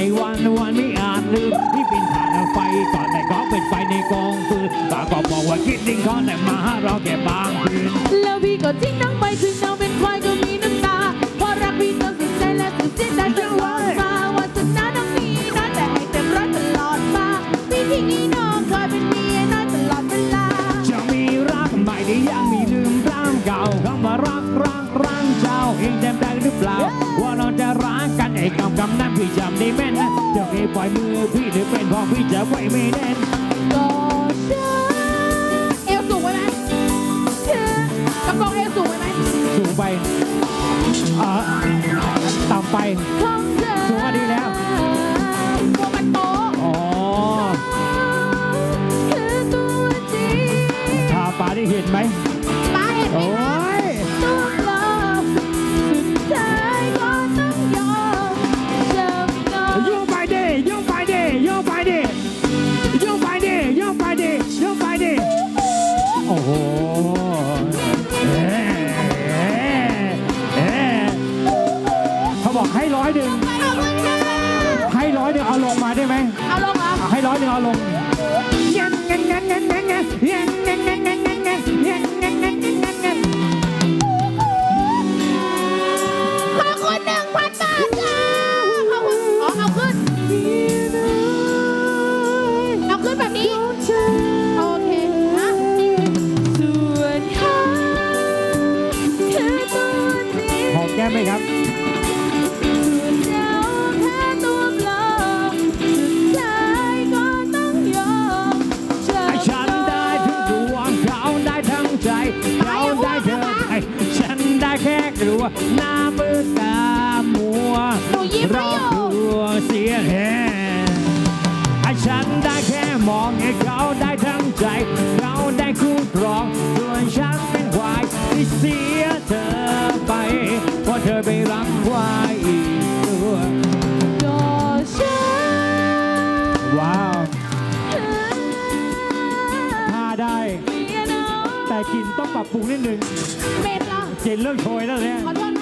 ในวันวันไม่อาจลืมที่เป็นฐานไฟก่อนแต่ก็เป็นไฟในกองฟืนปากก็บอกว่าคิดดิ้งเขาแต่มาหาเราแค่บางคืนแล้วพี่ก็ทิ้งน้องไปถึงน้องเป็นควายก็มีน้ำตาเพราะรักพี่ต้องสุดใจและสุดสิ้นใจตลอดมาว่าชนะน้องมีนะแต่ให้เต็มร้อยตลอดมาพี่ทิ้งนี่น้องคอยเป็นเมียน้อยตลอดเวลาจะมีรักใหม่ที่ยังมีลืมร่างเก่าคำว่ารักรักรักเจ้าเองจำได้หรือเปล่าว่าเราจะ รักกันไอ้กำกำนั้นพี่จำได้แม่นนะจะให้ปล่อยมือพี่หรือเป็นพราะพี่จะไว้ไม่แน่นก็ฉันเอวสูงไว้ไหมเธอกระโปรงเอวสูงไว้ไหมสูงไปอ่าต่ำไป เธอ บอกให้ร้อยหนึ่งขอบคุณค่ะให้ร้อยหนึ่งเอาลงมาได้ไหมเอาลงเหรอเอาให้ร้อยหนึ่งเอาลงงั้นงั้นงั้นงั้นงั้นงั้นงั้นงั้นงั้นงั้นงั้นงั้นงั้นงั้นงั้นงั้นงั้นขอบคุณหนึ่งพันบาทค่ะขอบคุณอ๋อเอาขึ้นเอาขึ้นแบบนี้โอเคฮะส่วนเขาคือตัวจริงหอมแก้มไหมครับ ได้เธอไปฉันได้แค่กลัวหน้ามือตามัวหนูยิ้มรไม่ออยู่ตัวเสียแหงไอ้ฉันได้แค่มองให้เขาได้ทั้งใจ เขาได้คู่ครองส่วนฉันเป็นควายที่เสียเธอไปเพราะเธอไปรักควายอีกตัว กลินต้องปรับปรุงนิดนึง เม็ดเหรอกลินเริ่มโชยแล้วเนี่ย ขอโทษ